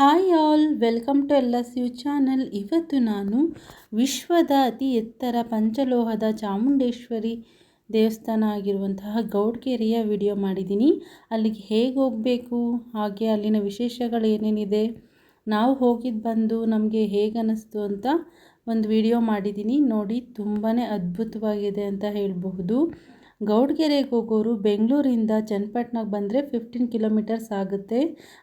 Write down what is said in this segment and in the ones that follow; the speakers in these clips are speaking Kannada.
ಹಾಯ್ ಆಲ್, ವೆಲ್ಕಮ್ ಟು ಎಲ್ಲ ಯು ಚಾನಲ್. ಇವತ್ತು ನಾನು ವಿಶ್ವದ ಅತಿ ಎತ್ತರ ಪಂಚಲೋಹದ ಚಾಮುಂಡೇಶ್ವರಿ ದೇವಸ್ಥಾನ ಆಗಿರುವಂತಹ ಗೌಡ್ಗೆರೆಯ ವಿಡಿಯೋ ಮಾಡಿದ್ದೀನಿ. ಅಲ್ಲಿಗೆ ಹೇಗೆ ಹೋಗಬೇಕು, ಹಾಗೆ ಅಲ್ಲಿನ ವಿಶೇಷಗಳು ಏನೇನಿದೆ, ನಾವು ಹೋಗಿದ್ದು ಬಂದು ನಮಗೆ ಹೇಗೆ ಅನ್ನಿಸ್ತು ಅಂತ ಒಂದು ವಿಡಿಯೋ ಮಾಡಿದ್ದೀನಿ. ನೋಡಿ ತುಂಬಾ ಅದ್ಭುತವಾಗಿದೆ ಅಂತ ಹೇಳಬಹುದು. ಗೌಡ್ಗೆರೆಗೆ ಹೋಗೋರು ಬೆಂಗಳೂರಿಂದ ಚನ್ನಪಟ್ಟಣಕ್ಕೆ ಬಂದರೆ ಫಿಫ್ಟೀನ್ ಕಿಲೋಮೀಟರ್ಸ್ ಆಗುತ್ತೆ.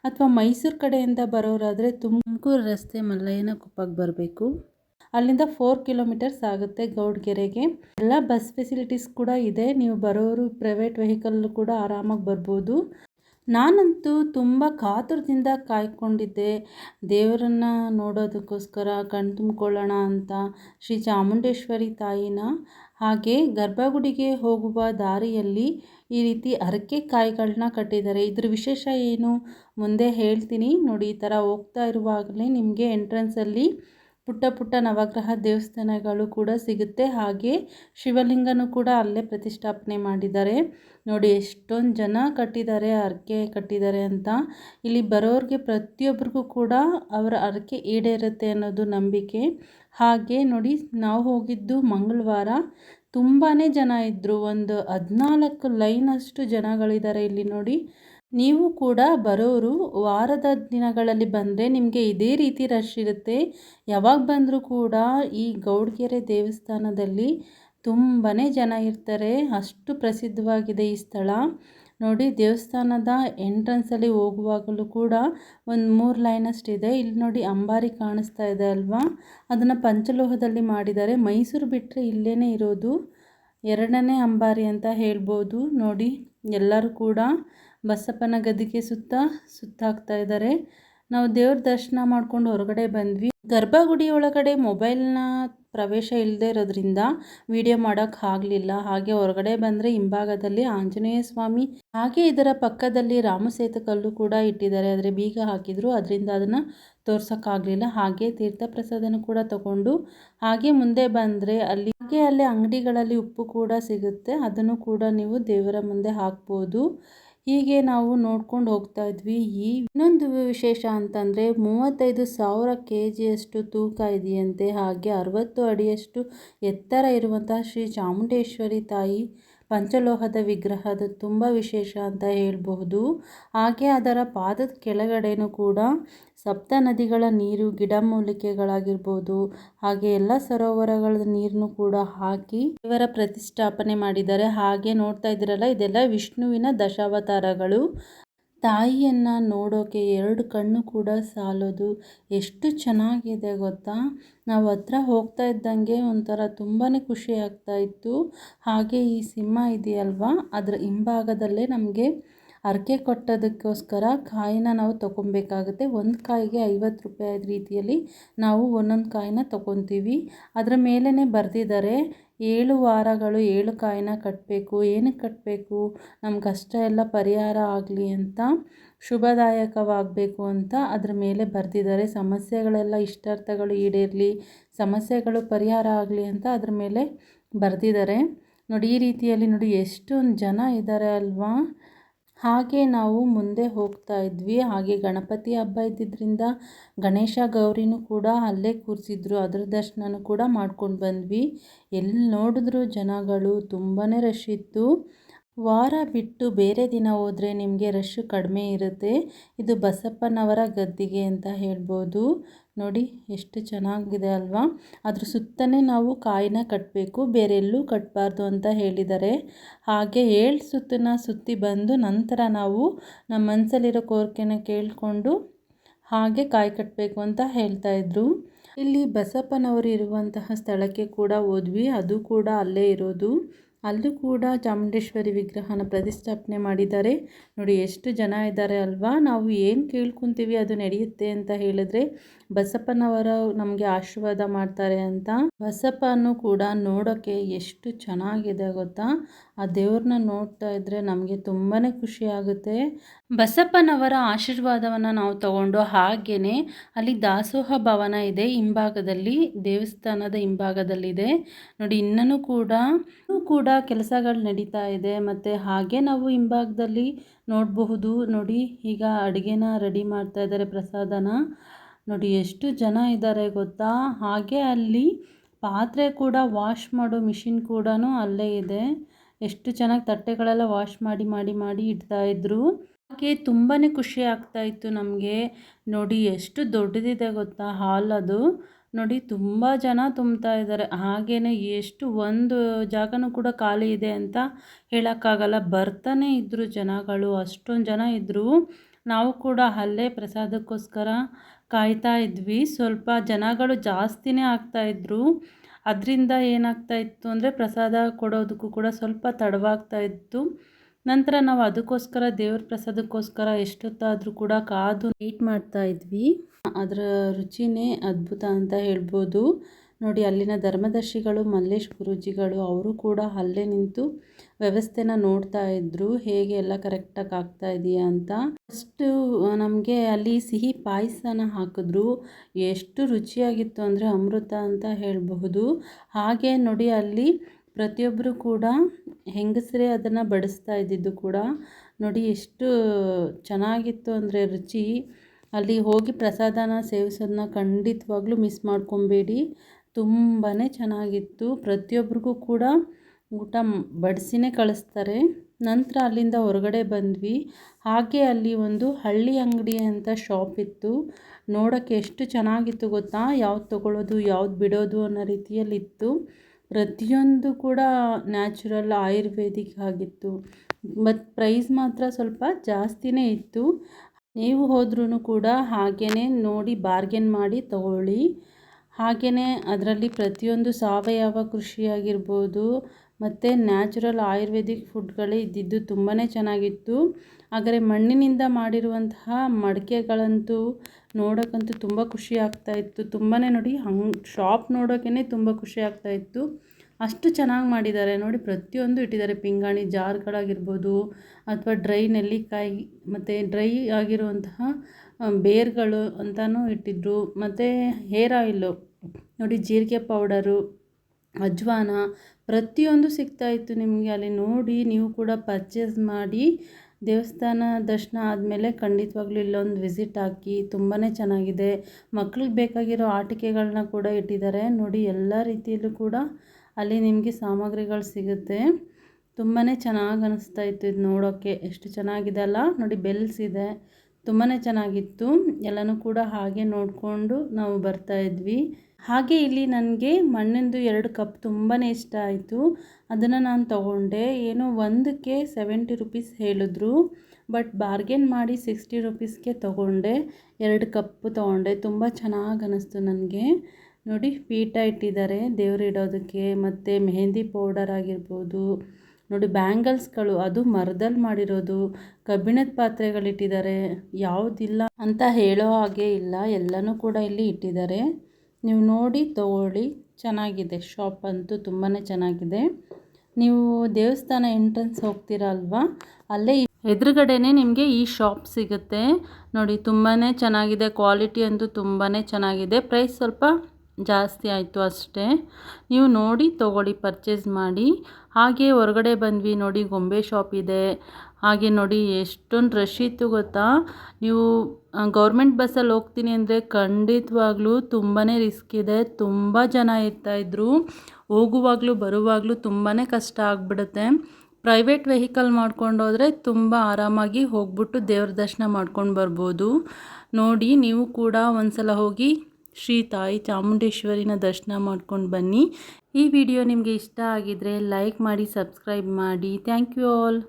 ಅಥವಾ ಮೈಸೂರು ಕಡೆಯಿಂದ ಬರೋರಾದರೆ ತುಮಕೂರು ರಸ್ತೆ ಮಲ್ಲಯ್ಯನ ಕುಪ್ಪಕ್ಕೆ ಬರಬೇಕು. ಅಲ್ಲಿಂದ ಫೋರ್ ಕಿಲೋಮೀಟರ್ಸ್ ಆಗುತ್ತೆ ಗೌಡ್ಗೆರೆಗೆ. ಎಲ್ಲ ಬಸ್ ಫೆಸಿಲಿಟೀಸ್ ಕೂಡ ಇದೆ. ನೀವು ಬರೋರು ಪ್ರೈವೇಟ್ ವೆಹಿಕಲ್ ಕೂಡ ಆರಾಮಾಗಿ ಬರ್ಬೋದು. ನಾನಂತೂ ತುಂಬ ಕಾತುರದಿಂದ ಕಾಯ್ಕೊಂಡಿದ್ದೆ. ದೇವರನ್ನು ನೋಡೋದಕ್ಕೋಸ್ಕರ ಕಣ್ ತುಂಬಿಕೊಳ್ಳೋಣ ಅಂತ ಶ್ರೀ ಚಾಮುಂಡೇಶ್ವರಿ ತಾಯಿನ ಹಾಗೆ ಗರ್ಭಗುಡಿಗೆ ಹೋಗುವ ದಾರಿಯಲ್ಲಿ ಈ ರೀತಿ ಅರಕೆ ಕಾಯಿಗಳನ್ನ ಕಟ್ಟಿದ್ದಾರೆ. ಇದ್ರ ವಿಶೇಷ ಏನು? ಮುಂದೆ ಹೇಳ್ತೀನಿ. ನೋಡಿ, ಈ ಥರ ಹೋಗ್ತಾ ಇರುವಾಗಲೇ ನಿಮಗೆ ಎಂಟ್ರೆನ್ಸಲ್ಲಿ ಪುಟ್ಟ ಪುಟ್ಟ ನವಗ್ರಹ ದೇವಸ್ಥಾನಗಳು ಕೂಡ ಸಿಗುತ್ತೆ. ಹಾಗೆ ಶಿವಲಿಂಗನೂ ಕೂಡ ಅಲ್ಲೇ ಪ್ರತಿಷ್ಠಾಪನೆ ಮಾಡಿದ್ದಾರೆ. ನೋಡಿ, ಎಷ್ಟೊಂದು ಜನ ಕಟ್ಟಿದ್ದಾರೆ, ಹರಕೆ ಕಟ್ಟಿದ್ದಾರೆ ಅಂತ. ಇಲ್ಲಿ ಬರೋರಿಗೆ ಪ್ರತಿಯೊಬ್ಬರಿಗೂ ಕೂಡ ಅವರ ಹರಕೆ ಈಡೇರುತ್ತೆ ಅನ್ನೋದು ನಂಬಿಕೆ. ಹಾಗೆ ನೋಡಿ, ನಾವು ಹೋಗಿದ್ದು ಮಂಗಳವಾರ. ತುಂಬಾ ಜನ ಇದ್ದರು ಒಂದು ಹದಿನಾಲ್ಕು ಲೈನಷ್ಟು ಜನಗಳಿದ್ದಾರೆ ಇಲ್ಲಿ ನೋಡಿ. ನೀವು ಕೂಡ ಬರೋರು ವಾರದ ದಿನಗಳಲ್ಲಿ ಬಂದರೆ ನಿಮಗೆ ಇದೇ ರೀತಿ ರಶ್ ಇರುತ್ತೆ. ಯಾವಾಗ ಬಂದರೂ ಕೂಡ ಈ ಗೌಡ್ಗೆರೆ ದೇವಸ್ಥಾನದಲ್ಲಿ ತುಂಬಾ ಜನ ಇರ್ತಾರೆ. ಅಷ್ಟು ಪ್ರಸಿದ್ಧವಾಗಿದೆ ಈ ಸ್ಥಳ. ನೋಡಿ, ದೇವಸ್ಥಾನದ ಎಂಟ್ರೆನ್ಸಲ್ಲಿ ಹೋಗುವಾಗಲೂ ಕೂಡ ಒಂದು ಮೂರು ಲೈನ್ ಇದೆ. ಇಲ್ಲಿ ನೋಡಿ ಅಂಬಾರಿ ಕಾಣಿಸ್ತಾ ಇದೆ ಅಲ್ವಾ? ಅದನ್ನು ಪಂಚಲೋಹದಲ್ಲಿ ಮಾಡಿದ್ದಾರೆ. ಮೈಸೂರು ಬಿಟ್ಟರೆ ಇಲ್ಲೇ ಇರೋದು. ಎರಡನೇ ಅಂಬಾರಿ ಅಂತ ಹೇಳ್ಬೋದು. ನೋಡಿ, ಎಲ್ಲರೂ ಕೂಡ ಬಸಪ್ಪನ ಗದ್ದಿಗೆ ಸುತ್ತ ಸುತ್ತಾಕ್ತಾ ಇದ್ದಾರೆ. ನಾವು ದೇವ್ರ ದರ್ಶನ ಮಾಡ್ಕೊಂಡು ಹೊರಗಡೆ ಬಂದ್ವಿ. ಗರ್ಭಗುಡಿ ಒಳಗಡೆ ಮೊಬೈಲ್ನ ಪ್ರವೇಶ ಇಲ್ಲದೆ ಇರೋದ್ರಿಂದ ವಿಡಿಯೋ ಮಾಡೋಕ್ಕೆ ಆಗಲಿಲ್ಲ. ಹಾಗೆ ಹೊರಗಡೆ ಬಂದರೆ ಹಿಂಭಾಗದಲ್ಲಿ ಆಂಜನೇಯ ಸ್ವಾಮಿ, ಹಾಗೆ ಇದರ ಪಕ್ಕದಲ್ಲಿ ರಾಮಸೇತು ಕಲ್ಲು ಕೂಡ ಇಟ್ಟಿದ್ದಾರೆ. ಆದರೆ ಬೀಗ ಹಾಕಿದ್ರು. ಅದರಿಂದ ಅದನ್ನು ತೋರ್ಸೋಕ್ಕಾಗಲಿಲ್ಲ ಹಾಗೆ ತೀರ್ಥ ಪ್ರಸಾದನ ಕೂಡ ತಗೊಂಡು ಹಾಗೆ ಮುಂದೆ ಬಂದರೆ ಅಲ್ಲಿ, ಹಾಗೆ ಅಲ್ಲಿ ಅಂಗಡಿಗಳಲ್ಲಿ ಉಪ್ಪು ಕೂಡ ಸಿಗುತ್ತೆ. ಅದನ್ನು ಕೂಡ ನೀವು ದೇವರ ಮುಂದೆ ಹಾಕ್ಬೋದು. ಹೀಗೆ ನಾವು ನೋಡ್ಕೊಂಡು ಹೋಗ್ತಾ ಇದ್ವಿ. ಈ ಇನ್ನೊಂದು ವಿಶೇಷ ಅಂತಂದರೆ ಮೂವತ್ತೈದು ಸಾವಿರ ಕೆ ಜಿಯಷ್ಟು ತೂಕ ಇದೆಯಂತೆ. ಹಾಗೆ ಅರವತ್ತು ಅಡಿಯಷ್ಟು ಎತ್ತರ ಇರುವಂತಹ ಶ್ರೀ ಚಾಮುಂಡೇಶ್ವರಿ ತಾಯಿ ಪಂಚಲೋಹದ ವಿಗ್ರಹದ ತುಂಬ ವಿಶೇಷ ಅಂತ ಹೇಳಬಹುದು. ಹಾಗೆ ಅದರ ಪಾದದ ಕೆಳಗಡೆಯೂ ಕೂಡ ಸಪ್ತ ನದಿಗಳ ನೀರು ಗಿಡಮೂಲಿಕೆಗಳಾಗಿರ್ಬೋದು ಹಾಗೆ ಎಲ್ಲ ಸರೋವರಗಳ ನೀರನ್ನು ಕೂಡ ಹಾಕಿ ಇವರ ಪ್ರತಿಷ್ಠಾಪನೆ ಮಾಡಿದ್ದಾರೆ. ಹಾಗೆ ನೋಡ್ತಾ ಇದ್ದೀರಲ್ಲ, ಇದೆಲ್ಲ ವಿಷ್ಣುವಿನ ದಶಾವತಾರಗಳು. ತಾಯಿಯನ್ನು ನೋಡೋಕೆ ಎರಡು ಕಣ್ಣು ಕೂಡ ಸಾಲೋದು ಎಷ್ಟು ಚೆನ್ನಾಗಿದೆ ಗೊತ್ತಾ? ನಾವು ಹತ್ರ ಹೋಗ್ತಾ ಇದ್ದಂಗೆ ಒಂಥರ ತುಂಬಾ ಖುಷಿ ಆಗ್ತಾ ಇತ್ತು. ಹಾಗೆ ಈ ಸಿಂಹ ಇದೆಯಲ್ವಾ? ಅದರ ಹಿಂಭಾಗದಲ್ಲೇ ನಮಗೆ ಹರಕೆ ಕೊಟ್ಟೋದಕ್ಕೋಸ್ಕರ ಕಾಯಿನ ನಾವು ತೊಗೊಬೇಕಾಗುತ್ತೆ. ಒಂದು ಕಾಯಿಗೆ ಐವತ್ತು ರೂಪಾಯಿ ರೀತಿಯಲ್ಲಿ ನಾವು ಒಂದೊಂದು ಕಾಯಿನ ತೊಗೊತೀವಿ. ಅದರ ಮೇಲೇ ಬರೆದಿದ್ದಾರೆ. ಏಳು ವಾರಗಳು ಏಳು ಕಾಯಿನ ಕಟ್ಟಬೇಕು ಏನಕ್ಕೆ ಕಟ್ಟಬೇಕು ನಮ್ಮ ಕಷ್ಟ ಎಲ್ಲ ಪರಿಹಾರ ಆಗಲಿ ಅಂತ ಶುಭದಾಯಕವಾಗಬೇಕು ಅಂತ ಅದರ ಮೇಲೆ ಬರೆದಿದ್ದಾರೆ. ಸಮಸ್ಯೆಗಳೆಲ್ಲ ಇಷ್ಟಾರ್ಥಗಳು ಈಡೇರಲಿ, ಸಮಸ್ಯೆಗಳು ಪರಿಹಾರ ಆಗಲಿ ಅಂತ ಅದ್ರ ಮೇಲೆ ಬರೆದಿದ್ದಾರೆ. ನೋಡಿ, ಈ ರೀತಿಯಲ್ಲಿ ನೋಡಿ, ಎಷ್ಟೊಂದು ಜನ ಇದ್ದಾರೆ ಅಲ್ವಾ? ಹಾಗೆ ನಾವು ಮುಂದೆ ಹೋಗ್ತಾ ಇದ್ವಿ. ಹಾಗೆ ಗಣಪತಿ ಹಬ್ಬ ಇದ್ದಿದ್ದರಿಂದ ಗಣೇಶ ಗೌರಿನೂ ಕೂಡ ಅಲ್ಲೇ ಕೂರಿಸಿದ್ರು. ಅದರ ದರ್ಶನನೂ ಕೂಡ ಮಾಡ್ಕೊಂಡು ಬಂದ್ವಿ. ಎಲ್ಲಿ ನೋಡಿದ್ರು ಜನಗಳು ತುಂಬಾ ರಶ್ ಇತ್ತು. ವಾರ ಬಿಟ್ಟು ಬೇರೆ ದಿನ ಹೋದರೆ ನಿಮಗೆ ರಶ್ಶು ಕಡಿಮೆ ಇರುತ್ತೆ. ಇದು ಬಸಪ್ಪನವರ ಗದ್ದಿಗೆ ಅಂತ ಹೇಳ್ಬೋದು. ನೋಡಿ, ಎಷ್ಟು ಚೆನ್ನಾಗಿದೆ ಅಲ್ವಾ? ಅದ್ರ ಸುತ್ತನೇ ನಾವು ಕಾಯಿನ ಕಟ್ಟಬೇಕು ಬೇರೆಲ್ಲೂ ಕಟ್ಟಬಾರ್ದು ಅಂತ ಹೇಳಿದ್ದಾರೆ. ಹಾಗೆ ಏಳು ಸುತ್ತನ ಸುತ್ತಿ ಬಂದು ನಂತರ ನಾವು ನಮ್ಮ ಮನಸ್ಸಲ್ಲಿರೋ ಕೋರಿಕೆನ ಕೇಳಿಕೊಂಡು ಹಾಗೆ ಕಾಯಿ ಕಟ್ಟಬೇಕು ಅಂತ ಹೇಳ್ತಾ ಇದ್ರು. ಇಲ್ಲಿ ಬಸಪ್ಪನವರು ಇರುವಂತಹ ಸ್ಥಳಕ್ಕೆ ಕೂಡ ಹೋದ್ವಿ. ಅದು ಕೂಡ ಅಲ್ಲೇ ಇರೋದು. ಅಲ್ಲೂ ಕೂಡ ಚಾಮುಂಡೇಶ್ವರಿ ವಿಗ್ರಹನ ಪ್ರತಿಷ್ಠಾಪನೆ ಮಾಡಿದ್ದಾರೆ. ನೋಡಿ, ಎಷ್ಟು ಜನ ಇದ್ದಾರೆ ಅಲ್ವಾ? ನಾವು ಏನು ಕೇಳ್ಕೊತೀವಿ ಅದು ನಡೆಯುತ್ತೆ ಅಂತ ಹೇಳಿದ್ರೆ ಬಸಪ್ಪನವರು ನಮಗೆ ಆಶೀರ್ವಾದ ಮಾಡ್ತಾರೆ ಅಂತ. ಬಸಪ್ಪನು ಕೂಡ ನೋಡೋಕ್ಕೆ ಎಷ್ಟು ಚೆನ್ನಾಗಿದೆ ಗೊತ್ತಾ? ಆ ದೇವ್ರನ್ನ ನೋಡ್ತಾ ಇದ್ದರೆ ನಮಗೆ ತುಂಬಾ ಖುಷಿ ಆಗುತ್ತೆ. ಬಸಪ್ಪನವರ ಆಶೀರ್ವಾದವನ್ನು ನಾವು ತಗೊಂಡು ಹಾಗೇ ಅಲ್ಲಿ ದಾಸೋಹ ಭವನ ಇದೆ, ಹಿಂಭಾಗದಲ್ಲಿ ದೇವಸ್ಥಾನದ ಹಿಂಭಾಗದಲ್ಲಿದೆ. ನೋಡಿ, ಇನ್ನೂ ಕೂಡ ಕೂಡ ಕೆಲಸಗಳು ನಡೀತಾ ಇದೆ ಮತ್ತು ಹಾಗೆ ನಾವು ಹಿಂಭಾಗದಲ್ಲಿ ನೋಡಬಹುದು. ನೋಡಿ, ಈಗ ಅಡುಗೆನ ರೆಡಿ ಮಾಡ್ತಾ ಇದ್ದಾರೆ ಪ್ರಸಾದನ. ನೋಡಿ, ಎಷ್ಟು ಜನ ಇದ್ದಾರೆ ಗೊತ್ತಾ? ಹಾಗೆ ಅಲ್ಲಿ ಪಾತ್ರೆ ಕೂಡ ವಾಶ್ ಮಾಡೋ ಮಿಷಿನ್ ಕೂಡ ಅಲ್ಲೇ ಇದೆ. ಎಷ್ಟು ಚೆನ್ನಾಗಿ ತಟ್ಟೆಗಳೆಲ್ಲ ವಾಶ್ ಮಾಡಿ ಮಾಡಿ ಮಾಡಿ ಇಡ್ತಾಯಿದ್ರು ಹಾಗೆ ತುಂಬಾ ಖುಷಿ ಆಗ್ತಾ ಇತ್ತು ನಮಗೆ. ನೋಡಿ, ಎಷ್ಟು ದೊಡ್ಡದಿದೆ ಗೊತ್ತಾ ಹಾಲ್ ಅದು ನೋಡಿ ತುಂಬ ಜನ ತುಂಬ್ತಾ ಇದ್ದಾರೆ. ಹಾಗೆಯೇ ಎಷ್ಟು ಒಂದು ಜಾಗನೂ ಕೂಡ ಖಾಲಿ ಇದೆ ಅಂತ ಹೇಳೋಕ್ಕಾಗಲ್ಲ. ಬರ್ತಾನೆ ಇದ್ದರು ಜನಗಳು, ಅಷ್ಟೊಂದು ಜನ ಇದ್ದರು ನಾವು ಕೂಡ ಅಲ್ಲೇ ಪ್ರಸಾದಕ್ಕೋಸ್ಕರ ಕಾಯ್ತಾ ಇದ್ವಿ. ಸ್ವಲ್ಪ ಜನಗಳು ಜಾಸ್ತಿನೇ ಆಗ್ತಾಯಿದ್ರು ಅದರಿಂದ ಏನಾಗ್ತಾ ಇತ್ತು ಅಂದರೆ ಪ್ರಸಾದ ಕೊಡೋದಕ್ಕೂ ಕೂಡ ಸ್ವಲ್ಪ ತಡವಾಗ್ತಾ ಇತ್ತು. ನಂತರ ನಾವು ಅದಕ್ಕೋಸ್ಕರ ದೇವ್ರ ಪ್ರಸಾದಕ್ಕೋಸ್ಕರ ಎಷ್ಟೊತ್ತಾದರೂ ಕೂಡ ಕಾದು ವೇಟ್ ಮಾಡ್ತಾ ಇದ್ವಿ. ಅದರ ರುಚಿನೇ ಅದ್ಭುತ ಅಂತ ಹೇಳ್ಬೋದು. ನೋಡಿ, ಅಲ್ಲಿನ ಧರ್ಮದರ್ಶಿಗಳು, ಮಲ್ಲೇಶ್ ಗುರೂಜಿಗಳು ಅವರು ಕೂಡ ಅಲ್ಲೇ ನಿಂತು ವ್ಯವಸ್ಥೆನ ನೋಡ್ತಾ ಇದ್ದರು ಹೇಗೆ ಎಲ್ಲ ಕರೆಕ್ಟಾಗಿ ಆಗ್ತಾ ಇದೆಯಾ ಅಂತ. ಫಸ್ಟು ನಮಗೆ ಅಲ್ಲಿ ಸಿಹಿ ಪಾಯಸನ ಹಾಕಿದ್ರು. ಎಷ್ಟು ರುಚಿಯಾಗಿತ್ತು ಅಂದರೆ ಅಮೃತ ಅಂತ ಹೇಳಬಹುದು. ಹಾಗೆ ನೋಡಿ, ಅಲ್ಲಿ ಪ್ರತಿಯೊಬ್ಬರು ಕೂಡ ಹೆಂಗಸರೇ ಅದನ್ನು ಬಡಿಸ್ತಾ ಇದ್ದಿದ್ದು ಕೂಡ ನೋಡಿ ಎಷ್ಟು ಚೆನ್ನಾಗಿತ್ತು ಅಂದರೆ ರುಚಿ. ಅಲ್ಲಿ ಹೋಗಿ ಪ್ರಸಾದನ ಸೇವಿಸೋದನ್ನ ಖಂಡಿತವಾಗ್ಲೂ ಮಿಸ್ ಮಾಡ್ಕೊಬೇಡಿ. ತುಂಬಾ ಚೆನ್ನಾಗಿತ್ತು. ಪ್ರತಿಯೊಬ್ಬರಿಗೂ ಕೂಡ ಊಟ ಬಡಿಸಿನೇ ಕಳಿಸ್ತಾರೆ. ನಂತರ ಅಲ್ಲಿಂದ ಹೊರಗಡೆ ಬಂದ್ವಿ. ಹಾಗೆ ಅಲ್ಲಿ ಒಂದು ಹಳ್ಳಿ ಅಂಗಡಿ ಅಂತ ಶಾಪ್ ಇತ್ತು. ನೋಡೋಕ್ಕೆ ಎಷ್ಟು ಚೆನ್ನಾಗಿತ್ತು ಗೊತ್ತಾ? ಯಾವ್ದು ತೊಗೊಳ್ಳೋದು ಯಾವ್ದು ಬಿಡೋದು ಅನ್ನೋ ರೀತಿಯಲ್ಲಿತ್ತು. ಪ್ರತಿಯೊಂದು ಕೂಡ ನ್ಯಾಚುರಲ್ ಆಯುರ್ವೇದಿಕ್ ಆಗಿತ್ತು. ಮತ್ತು ಪ್ರೈಸ್ ಮಾತ್ರ ಸ್ವಲ್ಪ ಜಾಸ್ತಿನೇ ಇತ್ತು. ನೀವು ಹೋದ್ರೂ ಕೂಡ ಹಾಗೆಯೇ ನೋಡಿ ಬಾರ್ಗೆನ್ ಮಾಡಿ ತಗೊಳ್ಳಿ. ಹಾಗೆಯೇ ಅದರಲ್ಲಿ ಪ್ರತಿಯೊಂದು ಸಾವಯವ ಕೃಷಿಯಾಗಿರ್ಬೋದು, ಮತ್ತು ನ್ಯಾಚುರಲ್ ಆಯುರ್ವೇದಿಕ್ ಫುಡ್ಗಳೇ ಇದ್ದಿದ್ದು ತುಂಬಾ ಚೆನ್ನಾಗಿತ್ತು. ಆದರೆ ಮಣ್ಣಿನಿಂದ ಮಾಡಿರುವಂತಹ ಮಡಿಕೆಗಳಂತೂ ನೋಡೋಕ್ಕಂತೂ ತುಂಬ ಖುಷಿ ಆಗ್ತಾಯಿತ್ತು ತುಂಬಾ ನೋಡಿ, ಹಂಗೆ ಶಾಪ್ ನೋಡೋಕ್ಕೇ ತುಂಬ ಖುಷಿ ಆಗ್ತಾಯಿತ್ತು ಅಷ್ಟು ಚೆನ್ನಾಗಿ ಮಾಡಿದ್ದಾರೆ. ನೋಡಿ, ಪ್ರತಿಯೊಂದು ಇಟ್ಟಿದ್ದಾರೆ. ಪಿಂಗಾಣಿ, ಜಾರ್ಗಳಾಗಿರ್ಬೋದು, ಅಥವಾ ಡ್ರೈ ನೆಲ್ಲಿಕಾಯಿ, ಮತ್ತು ಡ್ರೈ ಆಗಿರುವಂತಹ ಬೇರ್ಗಳು ಅಂತಲೂ ಇಟ್ಟಿದ್ದರು ಮತ್ತು ಹೇರ್ ಆಯಿಲು, ನೋಡಿ, ಜೀರಿಗೆ ಪೌಡರು, ಅಜ್ವಾನ, ಪ್ರತಿಯೊಂದು ಸಿಗ್ತಾಯಿತ್ತು ನಿಮಗೆ. ಅಲ್ಲಿ ನೋಡಿ, ನೀವು ಕೂಡ ಪರ್ಚೇಸ್ ಮಾಡಿ ದೇವಸ್ಥಾನ ದರ್ಶನ ಆದಮೇಲೆ ಖಂಡಿತವಾಗ್ಲೂ ಇಲ್ಲೊಂದು ವಿಸಿಟ್ ಹಾಕಿ ತುಂಬಾ ಚೆನ್ನಾಗಿದೆ. ಮಕ್ಳಿಗೆ ಬೇಕಾಗಿರೋ ಆಟಿಕೆಗಳನ್ನ ಕೂಡ ಇಟ್ಟಿದ್ದಾರೆ. ನೋಡಿ, ಎಲ್ಲ ರೀತಿಯಲ್ಲೂ ಕೂಡ ಅಲ್ಲಿ ನಿಮಗೆ ಸಾಮಗ್ರಿಗಳು ಸಿಗುತ್ತೆ. ತುಂಬಾ ಚೆನ್ನಾಗಿ ಅನಿಸ್ತಾ ಇತ್ತು ಇದು ನೋಡೋಕ್ಕೆ ಎಷ್ಟು ಚೆನ್ನಾಗಿದೆ ಅಲ್ಲ. ನೋಡಿ, ಬೆಲ್ಸ್ ಇದೆ. ತುಂಬಾ ಚೆನ್ನಾಗಿತ್ತು. ಎಲ್ಲನೂ ಕೂಡ ಹಾಗೆ ನೋಡಿಕೊಂಡು ನಾವು ಬರ್ತಾ ಇದ್ವಿ. ಹಾಗೆ ಇಲ್ಲಿ ನನಗೆ ಮಣ್ಣಿಂದು ಎರಡು ಕಪ್ ತುಂಬಾ ಇಷ್ಟ ಆಯಿತು. ಅದನ್ನು ನಾನು ತಗೊಂಡೆ. ಏನೋ ಒಂದಕ್ಕೆ ಸೆವೆಂಟಿ ರುಪೀಸ್ ಹೇಳಿದ್ರು. ಬಟ್ ಬಾರ್ಗೇನ್ ಮಾಡಿ ಸಿಕ್ಸ್ಟಿ ರುಪೀಸ್ಗೆ ತೊಗೊಂಡೆ. ಎರಡು ಕಪ್ ತೊಗೊಂಡೆ. ತುಂಬ ಚೆನ್ನಾಗಿ ಅನ್ನಿಸ್ತು ನನಗೆ. ನೋಡಿ, ಪೀಠ ಇಟ್ಟಿದ್ದಾರೆ. ದೇವ್ರು ಇಡೋದಕ್ಕೆ. ಮತ್ತು ಮೆಹಂದಿ ಪೌಡರ್ ಆಗಿರ್ಬೋದು. ನೋಡಿ, ಬ್ಯಾಂಗಲ್ಸ್ಗಳು. ಅದು ಮರದಲ್ಲಿ ಮಾಡಿರೋದು. ಕಬ್ಬಿಣದ ಪಾತ್ರೆಗಳಿಟ್ಟಿದ್ದಾರೆ. ಯಾವುದಿಲ್ಲ ಅಂತ ಹೇಳೋ ಹಾಗೆ ಇಲ್ಲ. ಎಲ್ಲನೂ ಕೂಡ ಇಲ್ಲಿ ಇಟ್ಟಿದ್ದಾರೆ. ನೀವು ನೋಡಿ ತಗೊಳ್ಳಿ. ಚೆನ್ನಾಗಿದೆ. ಶಾಪ್ ಅಂತೂ ತುಂಬಾ ಚೆನ್ನಾಗಿದೆ. ನೀವು ದೇವಸ್ಥಾನ ಎಂಟ್ರೆನ್ಸ್ ಹೋಗ್ತೀರಲ್ವಾ ಅಲ್ಲೇ ಎದುರುಗಡೆನೇ ನಿಮಗೆ ಈ ಶಾಪ್ ಸಿಗುತ್ತೆ. ನೋಡಿ ತುಂಬಾ ಚೆನ್ನಾಗಿದೆ. ಕ್ವಾಲಿಟಿ ಅಂತೂ ತುಂಬಾ ಚೆನ್ನಾಗಿದೆ. ಪ್ರೈಸ್ ಸ್ವಲ್ಪ ಜಾಸ್ತಿ ಆಯಿತು ಅಷ್ಟೇ. ನೀವು ನೋಡಿ ತೊಗೊಳ್ಳಿ ಪರ್ಚೇಸ್ ಮಾಡಿ. ಹಾಗೆ ಹೊರಗಡೆ ಬಂದ್ವಿ ನೋಡಿ, ಗೊಂಬೆ ಶಾಪ್ ಇದೆ. ಹಾಗೆ ನೋಡಿ ಎಷ್ಟೊಂದು ರಶ್ ಇತ್ತು ಗೊತ್ತಾ? ನೀವು ಗೌರ್ಮೆಂಟ್ ಬಸ್ಸಲ್ಲಿ ಹೋಗ್ತೀನಿ ಅಂದರೆ ಖಂಡಿತವಾಗ್ಲೂ ತುಂಬಾ ರಿಸ್ಕ್ ಇದೆ. ತುಂಬ ಜನ ಇರ್ತಾಯಿದ್ರು ಹೋಗುವಾಗಲೂ, ಬರುವಾಗಲೂ ತುಂಬಾ ಕಷ್ಟ ಆಗಿಬಿಡುತ್ತೆ. ಪ್ರೈವೇಟ್ ವೆಹಿಕಲ್ ಮಾಡ್ಕೊಂಡು ಹೋದರೆ ತುಂಬ ಆರಾಮಾಗಿ ಹೋಗ್ಬಿಟ್ಟು ದೇವ್ರ ದರ್ಶನ ಮಾಡ್ಕೊಂಡು ಬರ್ಬೋದು. ನೋಡಿ, ನೀವು ಕೂಡ ಒಂದು ಸಲ ಹೋಗಿ ಶ್ರೀ ತಾಯಿ ಚಾಮುಂಡೇಶ್ವರಿನ ದರ್ಶನ ಮಾಡ್ಕೊಂಡು ಬನ್ನಿ. ಈ ವಿಡಿಯೋ ನಿಮಗೆ ಇಷ್ಟ ಆಗಿದರೆ ಲೈಕ್ ಮಾಡಿ ಸಬ್ಸ್ಕ್ರೈಬ್ ಮಾಡಿ. Thank you all